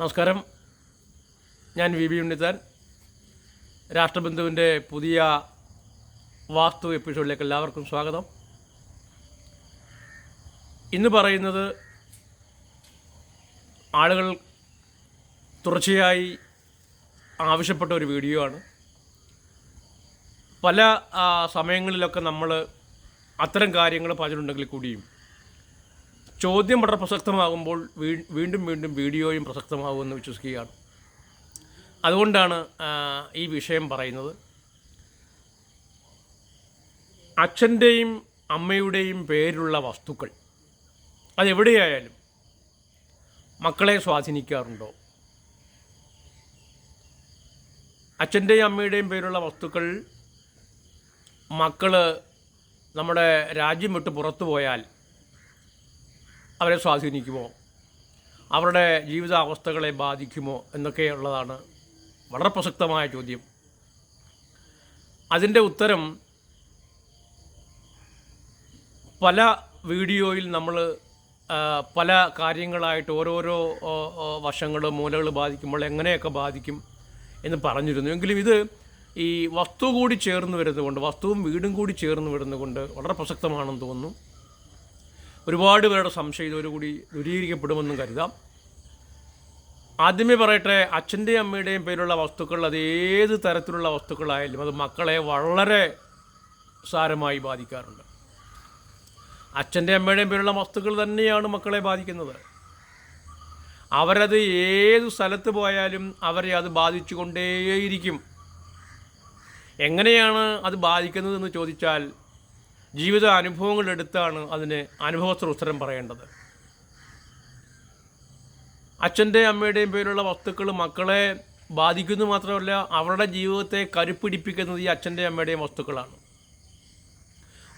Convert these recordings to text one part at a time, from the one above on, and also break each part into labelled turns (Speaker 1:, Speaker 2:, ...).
Speaker 1: നമസ്കാരം. ഞാൻ V B Unnithan. രാഷ്ട്രബന്ധുവിന്റെ പുതിയ വാസ്തു എപ്പിസോഡിലേക്ക് എല്ലാവർക്കും സ്വാഗതം. ഇന്ന് പറയുന്നത് ആളുകൾ തുടർച്ചയായി ആവശ്യപ്പെട്ട ഒരു വീഡിയോ ആണ്. പല സമയങ്ങളിലൊക്കെ നമ്മൾ അത്തരം കാര്യങ്ങൾ പറഞ്ഞിട്ടുണ്ടെങ്കിൽ കൂടിയും ചോദ്യം വളരെ പ്രസക്തമാകുമ്പോൾ വീണ്ടും വീണ്ടും വീഡിയോയും പ്രസക്തമാകുമെന്ന് വിശ്വസിക്കുകയാണ്. അതുകൊണ്ടാണ് ഈ വിഷയം പറയുന്നത്. അച്ഛന്റെയും അമ്മയുടെയും പേരിലുള്ള വസ്തുക്കൾ അതെവിടെയായാലും മക്കളെ സ്വാധീനിക്കാറുണ്ടോ? അച്ഛന്റെയും അമ്മയുടെയും പേരിലുള്ള വസ്തുക്കൾ മക്കൾ നമ്മുടെ രാജ്യം വിട്ട് പുറത്തു പോയാൽ അവരെ സ്വാധീനിക്കുമോ? അവരുടെ ജീവിതാവസ്ഥകളെ ബാധിക്കുമോ എന്നൊക്കെയുള്ളതാണ് വളരെ പ്രസക്തമായ ചോദ്യം. അതിന്റെ ഉത്തരം പല വീഡിയോയിൽ നമ്മൾ പല കാര്യങ്ങളായിട്ട് ഓരോരോ വശങ്ങൾ മൂലകൾ ബാധിക്കുമ്പോൾ എങ്ങനെയൊക്കെ ബാധിക്കും എന്ന് പറഞ്ഞിരുന്നു. എങ്കിലും ഇത് ഈ വസ്തു കൂടി ചേർന്ന് വരുന്നതുകൊണ്ട് വസ്തുവും വീടും കൂടി ചേർന്ന് വരുന്നതുകൊണ്ട് വളരെ പ്രസക്തമാണെന്ന് തോന്നുന്നു. ഒരുപാട് പേരുടെ സംശയം ഇതോടുകൂടി ദൂരീകരിക്കപ്പെടുമെന്നും കരുതാം. ആദ്യമേ പറയട്ടെ അച്ഛന്റെയും അമ്മയുടെയും പേരുള്ള വസ്തുക്കൾ അത് ഏത് തരത്തിലുള്ള വസ്തുക്കളായാലും അത് മക്കളെ വളരെ സാരമായി ബാധിക്കാറുണ്ട്. അച്ഛന്റെ അമ്മയുടെയും പേരുള്ള വസ്തുക്കൾ തന്നെയാണ് മക്കളെ ബാധിക്കുന്നത്. അവരത് ഏത് സ്ഥലത്ത് പോയാലും അവരെ അത് ബാധിച്ചുകൊണ്ടേയിരിക്കും. എങ്ങനെയാണ് അത് ബാധിക്കുന്നതെന്ന് ചോദിച്ചാൽ ജീവിത അനുഭവങ്ങളെടുത്താണ് അതിന് അനുഭവത്തിൽ ഉത്തരം പറയേണ്ടത്. അച്ഛന്റെ അമ്മയുടെയും പേരുള്ള വസ്തുക്കൾ മക്കളെ ബാധിക്കുന്നു മാത്രമല്ല അവരുടെ ജീവിതത്തെ കരുപ്പിടിപ്പിക്കുന്നത് ഈ അച്ഛന്റെ അമ്മയുടെയും വസ്തുക്കളാണ്.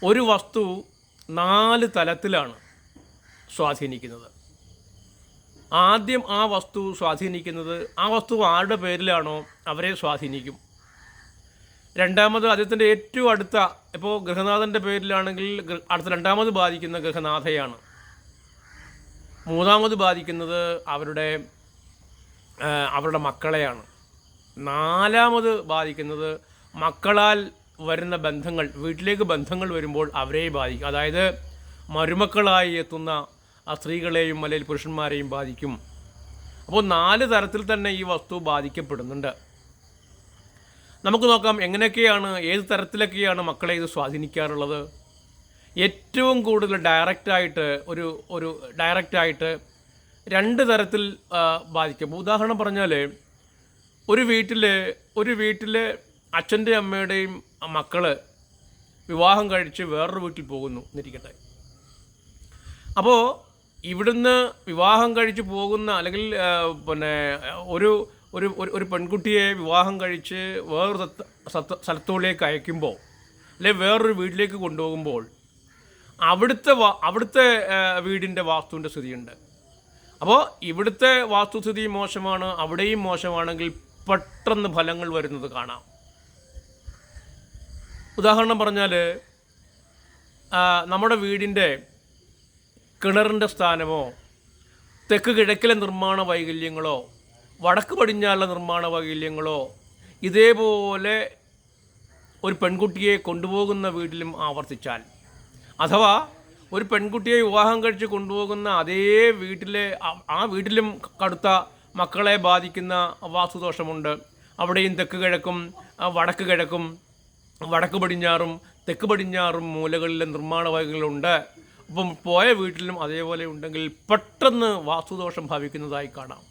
Speaker 1: ഒരു വസ്തു നാല് തലത്തിലാണ് സ്വാധീനിക്കുന്നത്. ആദ്യം ആ വസ്തു സ്വാധീനിക്കുന്നത് ആ വസ്തു ആരുടെ പേരിലാണോ അവരെ സ്വാധീനിക്കും. രണ്ടാമത് അദ്ദേഹത്തിന്റെ ഏറ്റവും അടുത്ത ഇപ്പോൾ ഗൃഹനാഥന്റെ പേരിലാണെങ്കിൽ അടുത്ത രണ്ടാമത് ബാധിക്കുന്ന ഗൃഹനാഥയാണ്. മൂന്നാമത് ബാധിക്കുന്നത് അവരുടെ അവരുടെ മക്കളെയാണ്. നാലാമത് ബാധിക്കുന്നത് മക്കളാൽ വരുന്ന ബന്ധങ്ങൾ വീട്ടിലേക്ക് ബന്ധങ്ങൾ വരുമ്പോൾ അവരെ ബാധിക്കും. അതായത് മരുമക്കളായി എത്തുന്ന ആ സ്ത്രീകളെയും അല്ലെങ്കിൽ പുരുഷന്മാരെയും ബാധിക്കും. അപ്പോൾ നാല് തരത്തിൽ തന്നെ ഈ വസ്തു ബാധിക്കപ്പെടുന്നുണ്ട്. നമുക്ക് നോക്കാം എങ്ങനെയൊക്കെയാണ് ഏത് തരത്തിലൊക്കെയാണ് മക്കളെ ഇത് സ്വാധീനിക്കാറുള്ളത്. ഏറ്റവും കൂടുതൽ ഡയറക്റ്റായിട്ട് ഒരു ഒരു ഡയറക്റ്റായിട്ട് രണ്ട് തരത്തിൽ ബാധിക്കും. ഉദാഹരണം പറഞ്ഞാൽ ഒരു വീട്ടിൽ ഒരു വീട്ടിൽ അച്ഛന്റെ അമ്മയുടെയും മക്കൾ വിവാഹം കഴിച്ച് വേറൊരു വീട്ടിൽ പോകുന്നു എന്നിരിക്കട്ടെ. അപ്പോൾ ഇവിടുന്ന് വിവാഹം കഴിച്ച് പോകുന്ന അല്ലെങ്കിൽ പിന്നെ ഒരു ഒരു ഒരു- പെൺകുട്ടിയെ വിവാഹം കഴിച്ച് വേറൊരു സത്ത- അയക്കുമ്പോൾ അല്ലെ വേറൊരു വീട്ടിലേക്ക് കൊണ്ടുപോകുമ്പോൾ അവിടുത്തെ അവിടുത്തെ വീടിന്റെ വാസ്തുവിന്റെ സ്ഥിതിയുണ്ട്. അപ്പോൾ ഇവിടുത്തെ വാസ്തുസ്ഥിതി മോശമാണ് അവിടെയും മോശമാണെങ്കിൽ പെട്ടെന്ന് ഫലങ്ങൾ വരുന്നത് കാണാം. ഉദാഹരണം പറഞ്ഞാൽ നമ്മുടെ വീടിന്റെ കിണറിന്റെ സ്ഥാനമോ തെക്ക് കിഴക്കിലെ നിർമ്മാണ വൈകല്യങ്ങളോ വടക്ക് പടിഞ്ഞാറുള്ള നിർമ്മാണ വൈകല്യങ്ങളോ ഇതേപോലെ ഒരു പെൺകുട്ടിയെ കൊണ്ടുപോകുന്ന വീട്ടിലും ആവർത്തിച്ചാൽ. അഥവാ ഒരു പെൺകുട്ടിയെ വിവാഹം കഴിച്ച് കൊണ്ടുപോകുന്ന അതേ വീട്ടിലെ ആ- വീട്ടിലും കടുത്ത മക്കളെ ബാധിക്കുന്ന വാസ്തുദോഷമുണ്ട്. അവിടെയും തെക്ക് കിഴക്കും വടക്ക് കിഴക്കും വടക്ക് പടിഞ്ഞാറും തെക്ക് പടിഞ്ഞാറും മൂലകളിലെ നിർമ്മാണ വൈകലുണ്ട് അപ്പം പോയ വീട്ടിലും അതേപോലെ ഉണ്ടെങ്കിൽ പെട്ടെന്ന് വാസ്തുദോഷം ഭവിക്കുന്നതായി കാണാം.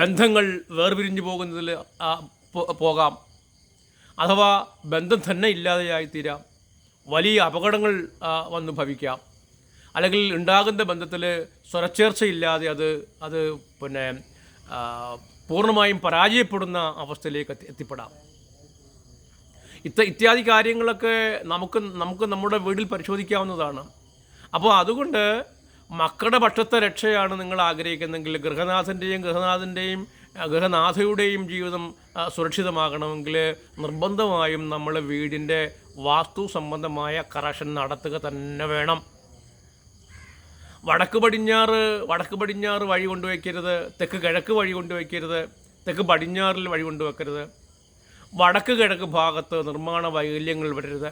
Speaker 1: ബന്ധങ്ങൾ വേർപിരിഞ്ഞു പോകുന്നതിൽ പോകാം. അഥവാ ബന്ധം തന്നെ ഇല്ലാതെയായിത്തീരാം വലിയ അപകടങ്ങൾ വന്ന് ഭവിക്കാം. അല്ലെങ്കിൽ ഉണ്ടാകുന്ന ബന്ധത്തിൽ സ്വരച്ചേർച്ചയില്ലാതെ അത് അത് പിന്നെ പൂർണമായും പരാജയപ്പെടുന്ന അവസ്ഥയിലേക്ക് എത്തി എത്തിപ്പെടാം. ഇത്ത ഇത്യാദി കാര്യങ്ങളൊക്കെ നമുക്ക് നമുക്ക് നമ്മുടെ വീട്ടിൽ പരിശോധിക്കാവുന്നതാണ്. അപ്പോൾ അതുകൊണ്ട് മക്കളുടെ പക്ഷത്തെ രക്ഷയാണ് നിങ്ങൾ ആഗ്രഹിക്കുന്നെങ്കിൽ ഗൃഹനാഥന്റെയും ഗൃഹനാഥന്റെയും ഗൃഹനാഥയുടെയും ജീവിതം സുരക്ഷിതമാകണമെങ്കിൽ നിർബന്ധമായും നമ്മൾ വീടിന്റെ വാസ്തു സംബന്ധമായ കറക്ഷൻ നടത്തുക തന്നെ വേണം. വടക്ക് പടിഞ്ഞാറ് വടക്ക് പടിഞ്ഞാറ് വഴി കൊണ്ടുവയ്ക്കരുത് തെക്ക് കിഴക്ക് വഴി കൊണ്ടുവയ്ക്കരുത് തെക്ക് പടിഞ്ഞാറിൽ വഴി കൊണ്ടുവെക്കരുത് വടക്ക് കിഴക്ക് ഭാഗത്ത് നിർമ്മാണ വൈകല്യങ്ങൾ വരരുത്.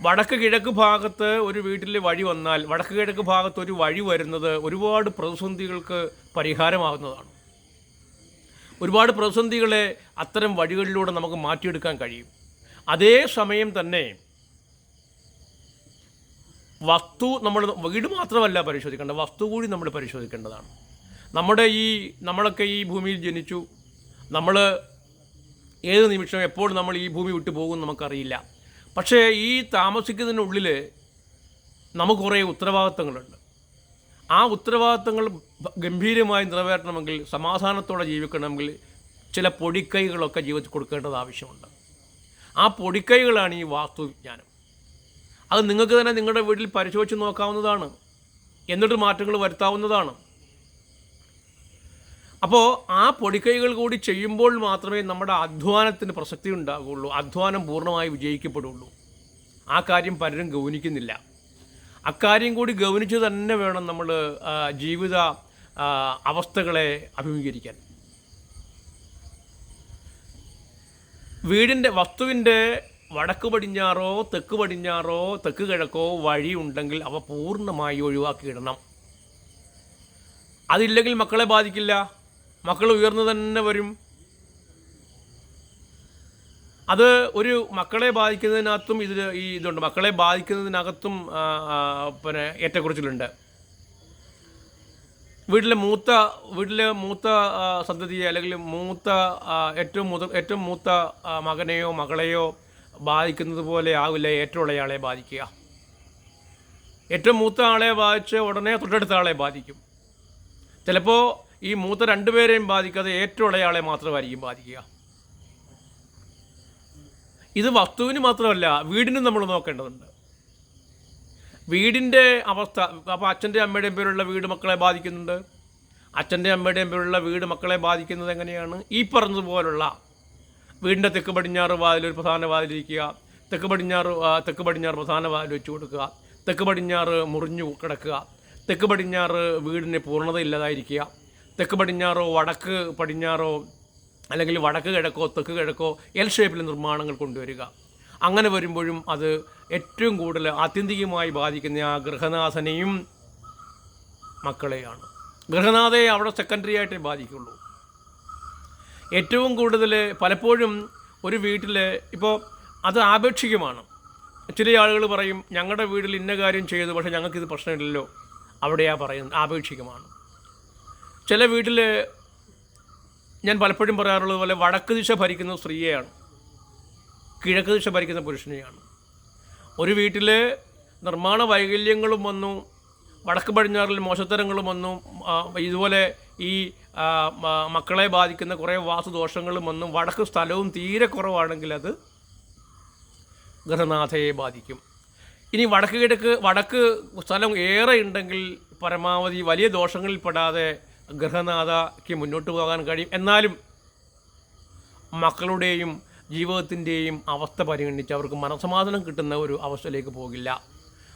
Speaker 1: വടക്ക് കിഴക്ക് ഭാഗത്ത് ഒരു വീട്ടിൽ വഴി വന്നാൽ വടക്ക് കിഴക്ക് ഭാഗത്ത് ഒരു വഴി വരുന്നത് ഒരുപാട് പ്രതിസന്ധികൾക്ക് പരിഹാരമാകുന്നതാണ്. ഒരുപാട് പ്രതിസന്ധികളെ അത്തരം വഴികളിലൂടെ നമുക്ക് മാറ്റിയെടുക്കാൻ കഴിയും. അതേ സമയം തന്നെ വസ്തു നമ്മൾ വീട് മാത്രമല്ല പരിശോധിക്കേണ്ടത് വസ്തു കൂടി നമ്മൾ പരിശോധിക്കേണ്ടതാണ്. നമ്മുടെ ഈ നമ്മളൊക്കെ ഈ ഭൂമിയിൽ ജനിച്ചു. നമ്മൾ ഏത് നിമിഷം എപ്പോൾ നമ്മൾ ഈ ഭൂമി വിട്ടു പോകും നമുക്കറിയില്ല. പക്ഷേ ഈ താമസിക്കുന്നതിനുള്ളിൽ നമുക്ക് കുറേ ഉത്തരവാദിത്തങ്ങളുണ്ട്. ആ ഉത്തരവാദിത്തങ്ങൾ ഗംഭീരമായി നിറവേറ്റണമെങ്കിൽ സമാധാനത്തോടെ ജീവിക്കണമെങ്കിൽ ചില പൊടിക്കൈകളൊക്കെ ജീവിതത്തിൽ കൊടുക്കേണ്ടത് ആവശ്യമുണ്ട്. ആ പൊടിക്കൈകളാണ് ഈ വാസ്തുവിജ്ഞാനം. അത് നിങ്ങൾക്ക് തന്നെ നിങ്ങളുടെ വീട്ടിൽ പരിശോധിച്ച് നോക്കാവുന്നതാണ്. എന്നിട്ട് മാറ്റങ്ങൾ വരുത്താവുന്നതാണ്. അപ്പോൾ ആ പൊടിക്കൈകൾ കൂടി ചെയ്യുമ്പോൾ മാത്രമേ നമ്മുടെ അധ്വാനത്തിന് പ്രസക്തി ഉണ്ടാകുള്ളൂ അധ്വാനം പൂർണമായി വിജയിക്കപ്പെടുള്ളൂ. ആ കാര്യം പലരും ഗൗനിക്കുന്നില്ല. അക്കാര്യം കൂടി ഗൗനിച്ച് തന്നെ വേണം നമ്മൾ ജീവിത അവസ്ഥകളെ അഭിമുഖീകരിക്കാൻ. വീടിന്റെ വസ്തുവിന്റെ വടക്ക് പടിഞ്ഞാറോ തെക്ക് പടിഞ്ഞാറോ തെക്ക് കിഴക്കോ വഴി ഉണ്ടെങ്കിൽ അവ പൂർണമായി ഒഴിവാക്കിയിടണം. അതില്ലെങ്കിൽ മക്കളെ ബാധിക്കില്ല. മക്കൾ ഉയർന്നു തന്നെ വരും. അത് ഒരു മക്കളെ ബാധിക്കുന്നതിനകത്തും ഇതിൽ ഈ ഇതുണ്ട്. മക്കളെ ബാധിക്കുന്നതിനകത്തും പിന്നെ ഏറ്റക്കുറിച്ചിലുണ്ട്. വീട്ടിലെ മൂത്ത വീട്ടിലെ മൂത്ത സന്തതിയെ അല്ലെങ്കിൽ മൂത്ത ഏറ്റവും മുത ഏറ്റവും മൂത്ത മകനെയോ മകളെയോ ബാധിക്കുന്നത് പോലെ ആവില്ല. ഏറ്റവും ഇളയാളെ ബാധിക്കുക. ഏറ്റവും മൂത്ത ആളെ ബാധിച്ച് ഉടനെ തൊട്ടടുത്ത ആളെ ബാധിക്കും. ചിലപ്പോൾ ഈ മൂത്ത രണ്ടുപേരെയും ബാധിക്കാതെ ഏറ്റവും ഇളയാളെ മാത്രമായിരിക്കും ബാധിക്കുക. ഇത് വസ്തുവിന് മാത്രമല്ല വീടിനും നമ്മൾ നോക്കേണ്ടതുണ്ട്. വീടിന്റെ അവസ്ഥ അപ്പോൾ അച്ഛന്റെ അമ്മയുടെയും പേരുള്ള വീട് മക്കളെ ബാധിക്കുന്നുണ്ട്. അച്ഛന്റെ അമ്മയുടെയും പേരുള്ള വീട് മക്കളെ ബാധിക്കുന്നത് എങ്ങനെയാണ്? ഈ പറഞ്ഞതുപോലുള്ള വീടിന്റെ തെക്ക് പടിഞ്ഞാറ് വാതിൽ ഒരു പ്രധാന വാതിലിരിക്കുക തെക്ക് പടിഞ്ഞാറ് തെക്ക് പടിഞ്ഞാറ് പ്രധാന വാതിൽ വെച്ച് കൊടുക്കുക തെക്ക് പടിഞ്ഞാറ് മുറിഞ്ഞു കിടക്കുക തെക്ക് പടിഞ്ഞാറ് വീടിന് പൂർണത ഇല്ലാതായിരിക്കുക തെക്ക് പടിഞ്ഞാറോ വടക്ക് പടിഞ്ഞാറോ അല്ലെങ്കിൽ വടക്ക് കിഴക്കോ തെക്ക് കിഴക്കോ എൽ ഷേപ്പിൽ നിർമ്മാണങ്ങൾ കൊണ്ടുവരിക. അങ്ങനെ വരുമ്പോഴും അത് ഏറ്റവും കൂടുതൽ ആത്യന്തികമായി ബാധിക്കുന്ന ആ ഗൃഹനാഥനെയും മക്കളെയാണ്. ഗൃഹനാഥയെ അവിടെ സെക്കൻഡറി ആയിട്ടേ ബാധിക്കുള്ളൂ. ഏറ്റവും കൂടുതൽ പലപ്പോഴും ഒരു വീട്ടിൽ ഇപ്പോൾ അത് ആപേക്ഷികമാണ്. ചില ആളുകൾ പറയും ഞങ്ങളുടെ വീട്ടിൽ ഇന്ന കാര്യം ചെയ്തു പക്ഷേ ഞങ്ങൾക്കിത് പ്രശ്നമില്ലല്ലോ. അവിടെയാണ് പറയുന്നത് ആപേക്ഷികമാണ്. ചില വീട്ടിൽ ഞാൻ പലപ്പോഴും പറയാറുള്ളത് പോലെ വടക്ക് ദിശ ഭരിക്കുന്ന സ്ത്രീയെയാണ്. കിഴക്ക് ദിശ ഭരിക്കുന്ന പുരുഷനെയാണ്. ഒരു വീട്ടിൽ നിർമ്മാണ വൈകല്യങ്ങളും വന്നു വടക്ക് പടിഞ്ഞാറിൽ മോശത്തരങ്ങളും വന്നു ഇതുപോലെ ഈ മക്കളെ ബാധിക്കുന്ന കുറേ വാസുദോഷങ്ങളും വന്നു വടക്ക് സ്ഥലവും തീരെ കുറവാണെങ്കിൽ അത് ഗൃഹനാഥയെ ബാധിക്കും. ഇനി വടക്ക് കിഴക്ക് വടക്ക് സ്ഥലം ഏറെ ഉണ്ടെങ്കിൽ പരമാവധി വലിയ ദോഷങ്ങളിൽ പെടാതെ ഗൃഹനാഥയ്ക്ക് മുന്നോട്ട് പോകാൻ കഴിയും. എന്നാലും മക്കളുടെയും ജീവിതത്തിന്റെയും അവസ്ഥ പരിഗണിച്ച് അവർക്ക് മനസമാധാനം കിട്ടുന്ന ഒരു അവസ്ഥയിലേക്ക് പോകില്ല.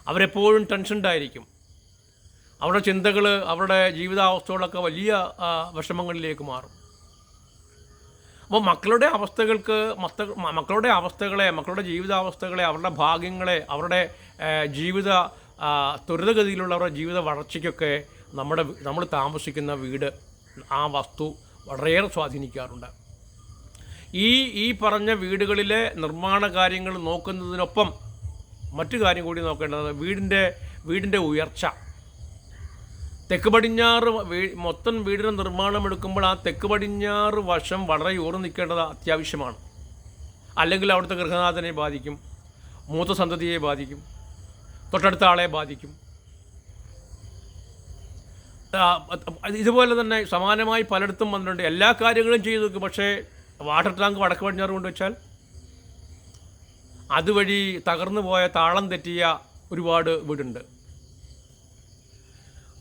Speaker 1: അവരെപ്പോഴും ടെൻഷൻഡായിരിക്കും. അവരുടെ ചിന്തകൾ അവരുടെ ജീവിതാവസ്ഥകളൊക്കെ വലിയ വിഷമങ്ങളിലേക്ക് മാറും. അപ്പോൾ മക്കളുടെ അവസ്ഥകൾക്ക് മസ്ത മക്കളുടെ അവസ്ഥകളെ മക്കളുടെ ജീവിതാവസ്ഥകളെ അവരുടെ ഭാഗ്യങ്ങളെ അവരുടെ ജീവിത ത്വരിതഗതിയിലുള്ളവരുടെ ജീവിത വളർച്ചയ്ക്കൊക്കെ നമ്മുടെ നമ്മൾ താമസിക്കുന്ന വീട് ആ വസ്തു വളരെയേറെ സ്വാധീനിക്കാറുണ്ട്. ഈ ഈ പറഞ്ഞ വീടുകളിലെ നിർമ്മാണ കാര്യങ്ങൾ നോക്കുന്നതിനൊപ്പം മറ്റു കാര്യം കൂടി നോക്കേണ്ടത് വീടിന്റെ വീടിന്റെ ഉയർച്ച. തെക്ക് പടിഞ്ഞാറ് മൊത്തം വീടിന് നിർമ്മാണം എടുക്കുമ്പോൾ ആ തെക്ക് പടിഞ്ഞാറ് വശം വളരെ ഉയർന്നു നിൽക്കേണ്ടത് അത്യാവശ്യമാണ്. അല്ലെങ്കിൽ അവിടുത്തെ ഗൃഹനാഥനെ ബാധിക്കും മൂത്ത സന്തതിയെ ബാധിക്കും തൊട്ടടുത്ത ആളെ ബാധിക്കും. ഇതുപോലെ തന്നെ സമാനമായി പലയിടത്തും വന്നിട്ടുണ്ട്. എല്ലാ കാര്യങ്ങളും ചെയ്തു നോക്കും. പക്ഷേ വാട്ടർ ടാങ്ക് വടക്ക് പടിഞ്ഞാറ് കൊണ്ടുവച്ചാൽ അതുവഴി തകർന്നു പോയ താളം തെറ്റിയ ഒരുപാട് വീടുണ്ട്.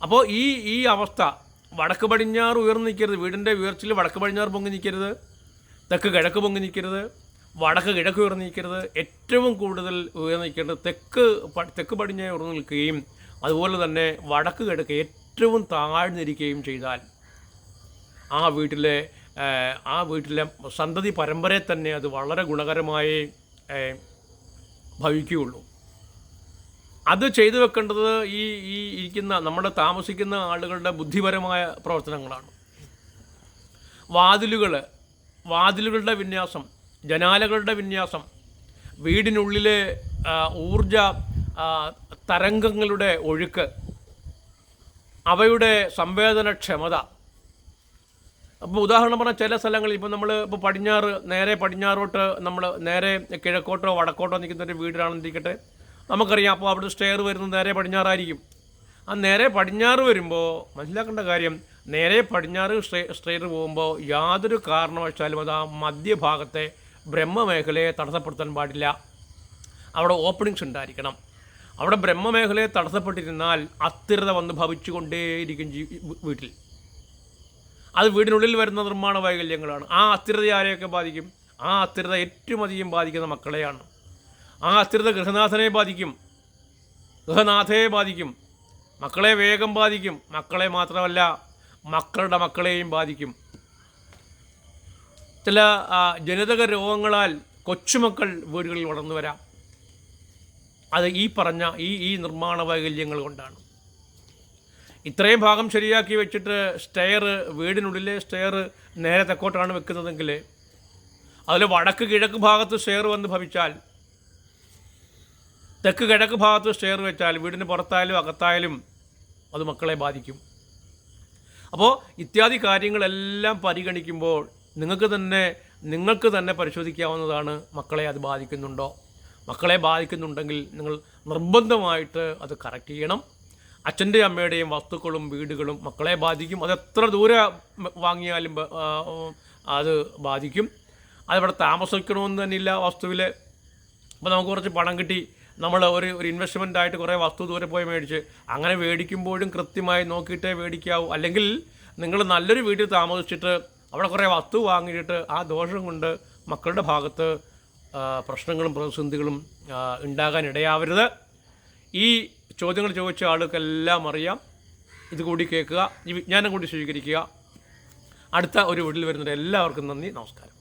Speaker 1: അപ്പോൾ ഈ ഈ അവസ്ഥ വടക്ക് പടിഞ്ഞാറ് ഉയർന്നു നിൽക്കരുത്. വീടിന്റെ ഉയർച്ചയിൽ വടക്ക് പടിഞ്ഞാറ് പൊങ്ങി നിൽക്കരുത്. തെക്ക് കിഴക്ക് പൊങ്ങി നിൽക്കരുത്. വടക്ക് കിഴക്ക് ഉയർന്നു നിൽക്കരുത്. ഏറ്റവും കൂടുതൽ ഉയർന്നു നിൽക്കേണ്ടത് തെക്ക് തെക്ക് പടിഞ്ഞാറ് ഉയർന്നു നിൽക്കുകയും അതുപോലെ തന്നെ വടക്ക് കിഴക്ക് ഏറ്റവും താഴ്ന്നിരിക്കുകയും ചെയ്താൽ ആ വീട്ടിലെ ആ വീട്ടിലെ സന്തതി പരമ്പരയെ തന്നെ അത് വളരെ ഗുണകരമായി ഭവിക്കുകയുള്ളൂ. അത് ചെയ്തു വെക്കേണ്ടത് ഈ ഈ ഇരിക്കുന്ന നമ്മുടെ താമസിക്കുന്ന ആളുകളുടെ ബുദ്ധിപരമായ പ്രവർത്തനങ്ങളാണ്. വാതിലുകൾ വാതിലുകളുടെ വിന്യാസം ജനാലകളുടെ വിന്യാസം വീടിനുള്ളിലെ ഊർജ തരംഗങ്ങളുടെ ഒഴുക്ക് അവയുടെ സംവേദനക്ഷമത. അപ്പോൾ ഉദാഹരണം പറഞ്ഞാൽ ചില സ്ഥലങ്ങളിൽ ഇപ്പോൾ നമ്മൾ ഇപ്പോൾ പടിഞ്ഞാറ് നേരെ പടിഞ്ഞാറോട്ട് നമ്മൾ നേരെ കിഴക്കോട്ടോ വടക്കോട്ടോ നിൽക്കുന്ന ഒരു വീടാണെന്നിരിക്കട്ടെ നമുക്കറിയാം അപ്പോൾ അവിടെ സ്റ്റെയർ വരുന്നത് നേരെ പടിഞ്ഞാറായിരിക്കും. ആ നേരെ പടിഞ്ഞാറ് വരുമ്പോൾ മനസ്സിലാക്കേണ്ട കാര്യം നേരെ പടിഞ്ഞാറ് സ്റ്റെയർ പോകുമ്പോൾ യാതൊരു കാരണവശാലും അത് ആ മധ്യഭാഗത്തെ ബ്രഹ്മമേഖലയെ തടസ്സപ്പെടുത്താൻ പാടില്ല. അവിടെ ഓപ്പണിങ്സ് ഉണ്ടായിരിക്കണം. അവിടെ ബ്രഹ്മമേഖലയെ തടസ്സപ്പെട്ടിരുന്നാൽ അസ്ഥിരത വന്ന് ഭവിച്ചുകൊണ്ടേയിരിക്കും ജീ വീട്ടിൽ. അത് വീടിനുള്ളിൽ വരുന്ന നിർമ്മാണ വൈകല്യങ്ങളാണ്. ആ അസ്ഥിരത ആരെയൊക്കെ ബാധിക്കും? ആ അസ്ഥിരത ഏറ്റവും അധികം ബാധിക്കുന്ന മക്കളെയാണ്. ആ അസ്ഥിരത ഗൃഹനാഥനെ ബാധിക്കും. ഗൃഹനാഥയെ ബാധിക്കും. മക്കളെ വേഗം ബാധിക്കും. മക്കളെ മാത്രമല്ല മക്കളുടെ മക്കളെയും ബാധിക്കും. ചില ജനിതക രോഗങ്ങളാൽ കൊച്ചുമക്കൾ വീടുകളിൽ വളർന്നു വരാം അത് ഈ പറഞ്ഞ ഈ ഈ നിർമ്മാണ വൈകല്യങ്ങൾ കൊണ്ടാണ്. ഇത്രയും ഭാഗം ശരിയാക്കി വെച്ചിട്ട് സ്റ്റെയർ വീടിനുള്ളിലെ സ്റ്റെയർ നേരെ തെക്കോട്ടാണ് വെക്കുന്നതെങ്കിൽ അതിൽ വടക്ക് കിഴക്ക് ഭാഗത്ത് സ്റ്റെയർ വന്ന് ഭവിച്ചാൽ തെക്ക് കിഴക്ക് ഭാഗത്ത് സ്റ്റെയർ വെച്ചാൽ വീടിന് പുറത്തായാലും അകത്തായാലും അത് മക്കളെ ബാധിക്കും. അപ്പോൾ ഇത്യാദി കാര്യങ്ങളെല്ലാം പരിഗണിക്കുമ്പോൾ നിങ്ങൾക്ക് തന്നെ നിങ്ങൾക്ക് തന്നെ പരിശോധിക്കാവുന്നതാണ് മക്കളെ അത് ബാധിക്കുന്നുണ്ടോ? മക്കളെ ബാധിക്കുന്നുണ്ടെങ്കിൽ നിങ്ങൾ നിർബന്ധമായിട്ട് അത് കറക്റ്റ് ചെയ്യണം. അച്ഛന്റെയും അമ്മയുടെയും വസ്തുക്കളും വീടുകളും മക്കളെ ബാധിക്കും. അത് എത്ര ദൂരെ വാങ്ങിയാലും അത് ബാധിക്കും. അതിവിടെ താമസിക്കണമെന്ന് തന്നെ ഇല്ല വസ്തുവിൽ അപ്പോൾ നമുക്ക് കുറച്ച് പണം കിട്ടി. നമ്മൾ ഒരു ഒരു ഇൻവെസ്റ്റ്മെന്റ് ആയിട്ട് കുറേ വസ്തു ദൂരെ പോയി മേടിച്ച് അങ്ങനെ മേടിക്കുമ്പോഴും കൃത്യമായി നോക്കിയിട്ടേ മേടിക്കാവൂ. അല്ലെങ്കിൽ നിങ്ങൾ നല്ലൊരു വീട്ടിൽ താമസിച്ചിട്ട് അവിടെ കുറേ വസ്തു വാങ്ങിയിട്ട് ആ ദോഷം കൊണ്ട് മക്കളുടെ ഭാഗത്ത് പ്രശ്നങ്ങളും പ്രതിസന്ധികളും ഉണ്ടാകാൻ ഇടയാവരുത് ഈ ചോദ്യങ്ങൾ ചോദിച്ച ആളുകൾക്കെല്ലാം അറിയാം. ഇത് കൂടി കേൾക്കുക ഈ വിജ്ഞാനം കൂടി സ്വീകരിക്കുക. അടുത്ത ഒരു വീട്ടിൽ വരുന്നവരെ എല്ലാവർക്കും നന്ദി നമസ്കാരം.